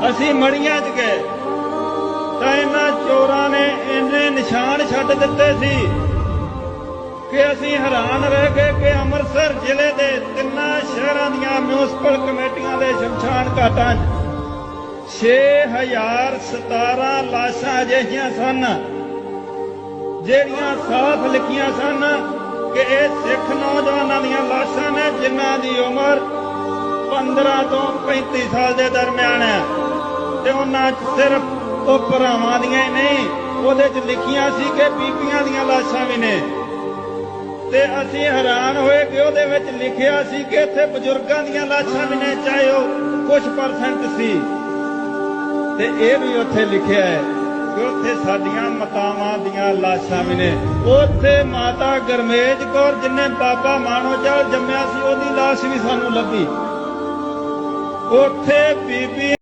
ਅਸੀਂ ਮੜੀਆਂ 'ਚ ਗਏ। ਤਾਂ ਇਹਨਾਂ ਚੋਰਾਂ ਨੇ ਇੰਨੇ ਨਿਸ਼ਾਨ ਛੱਡ ਦਿੱਤੇ ਸੀ ਕਿ ਅਸੀਂ ਹੈਰਾਨ ਰਹਿ ਗਏ ਕਿ ਅੰਮ੍ਰਿਤਸਰ ਜ਼ਿਲ੍ਹੇ ਦੇ ਤਿੰਨਾਂ ਸ਼ਹਿਰਾਂ ਦੀਆਂ ਮਿਊਨਿਸਪਲ ਕਮੇਟੀਆਂ ਦੇ ਸ਼ਮਸ਼ਾਨ ਘਾਟਾਂ 'ਚ 6017 ਲਾਸ਼ਾਂ ਅਜਿਹੀਆਂ ਸਨ, ਜਿਹੜੀਆਂ ਸਾਫ਼ ਲਿਖੀਆਂ ਸਨ ਕਿ ਇਹ ਸਿੱਖ ਨੌਜਵਾਨਾਂ ਦੀਆਂ ਲਾਸ਼ਾਂ ਨੇ, ਜਿਨ੍ਹਾਂ ਦੀ ਉਮਰ 15 ਤੋਂ 35 ਸਾਲ ਦੇ ਦਰਮਿਆਨ ਹੈ। ਤੇ ਉਹਨਾਂ ਸਿਰਫ ਉਹ ਭਰਾਵਾਂ ਦੀਆਂ ਹੀ ਨਹੀਂ, ਉਹਦੇ 'ਚ ਲਿਖੀਆਂ ਸੀ ਕਿ ਬੀਬੀਆਂ ਦੀਆਂ ਲਾਸ਼ਾਂ ਵੀ ਨੇ। ਤੇ ਅਸੀਂ ਹੈਰਾਨ ਹੋਏ ਕਿ ਉਹਦੇ ਵਿੱਚ ਲਿਖਿਆ ਸੀ ਕਿ ਇੱਥੇ ਬਜ਼ੁਰਗਾਂ ਦੀਆਂ ਲਾਸ਼ਾਂ ਵੀ ਨੇ, ਚਾਹੇ ਉਹ ਕੁਝ ਪਰਸੈਂਟ ਸੀ। ਤੇ ਇਹ ਵੀ ਉੱਥੇ ਲਿਖਿਆ ਹੈ ਕਿ ਉੱਥੇ ਸਾਡੀਆਂ ਮਾਤਾਵਾਂ ਦੀਆਂ ਲਾਸ਼ਾਂ ਵੀ ਨੇ। ਉੱਥੇ ਮਾਤਾ ਗਰਮੇਜ ਕੌਰ ਜਿਨੇ ਬਾਬਾ ਮਾਨੋਚਲ ਜੰਮਿਆ ਸੀ, ਉਹਦੀ ਲਾਸ਼ ਵੀ ਸਾਨੂੰ ਲੱਭੀ। ਉੱਥੇ ਬੀਬੀ